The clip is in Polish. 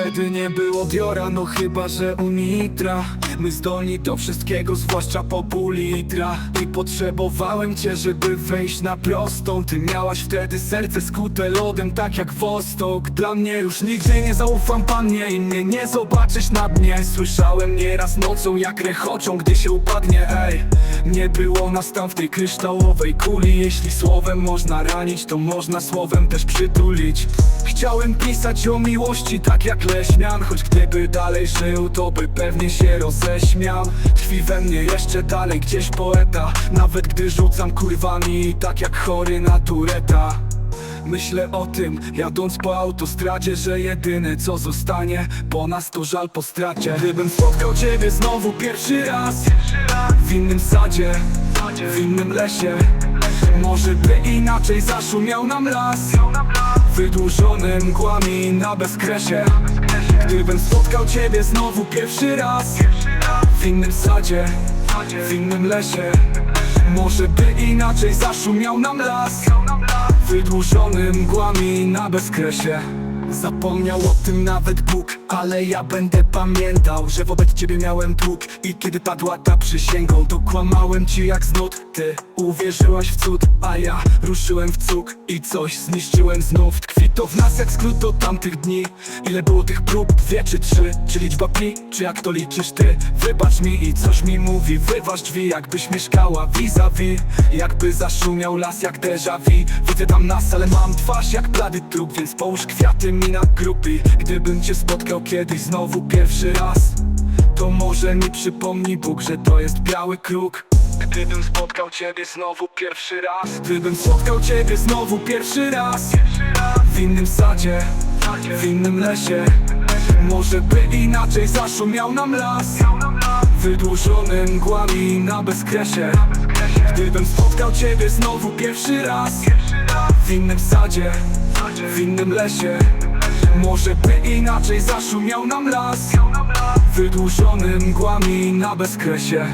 Wtedy nie było Diora, no chyba, że Unitra My zdolni do wszystkiego, zwłaszcza po pół litra I potrzebowałem cię, żeby wejść na prostą. Ty miałaś wtedy serce skute lodem, tak jak Wostok Dla mnie już nigdy nie zaufam pannie i mnie nie zobaczysz na dnie. Słyszałem nieraz nocą, jak rechoczą, gdy się upadnie, ej. Nie było nas tam w tej kryształowej kuli. Jeśli słowem można ranić, to można słowem też przytulić. Chciałem pisać o miłości tak jak Leśmian Choć gdyby dalej żył, to by pewnie się roześmiał Tkwi we mnie jeszcze dalej gdzieś poeta. Nawet gdy rzucam kurwami, tak jak chory na Tureta. Myślę o tym, jadąc po autostradzie Że jedyne co zostanie po nas to żal po stracie. Gdybym spotkał ciebie znowu pierwszy raz W innym sadzie, w innym lesie Może by inaczej zaszumiał nam las Wydłużony mgłami na bezkresie. Gdybym spotkał ciebie znowu pierwszy raz W innym sadzie, w innym lesie Może by inaczej zaszumiał nam las. Wydłużony mgłami na bezkresie. Zapomniał o tym nawet Bóg Ale ja będę pamiętał, że wobec ciebie miałem dług I kiedy padła ta przysięgą, to kłamałem ci jak z nut Ty uwierzyłaś w cud, a ja ruszyłem w cuk. I coś zniszczyłem znów. Tkwi to w nas jak skrót do tamtych dni. Ile było tych prób? Dwie czy trzy? Czy liczba pi? Czy jak to liczysz ty? Wybacz mi i coś mi mówi. Wyważ drzwi jakbyś mieszkała vis-a-vis. Jakby zaszumiał las jak déjà vu. Widzę tam nas, ale mam twarz jak blady trup. Więc połóż kwiaty mi na grupy. Gdybym cię spotkał kiedyś znowu pierwszy raz. To może mi przypomni Bóg, że to jest biały kruk. Gdybym spotkał ciebie znowu pierwszy raz. Gdybym spotkał ciebie znowu pierwszy raz. W innym sadzie, w innym lesie. Może by inaczej zaszumiał nam las. Wydłużony mgłami na bezkresie. Gdybym spotkał ciebie znowu pierwszy raz. W innym sadzie, w innym lesie Może by inaczej zaszumiał nam las. Wydłużony mgłami na bezkresie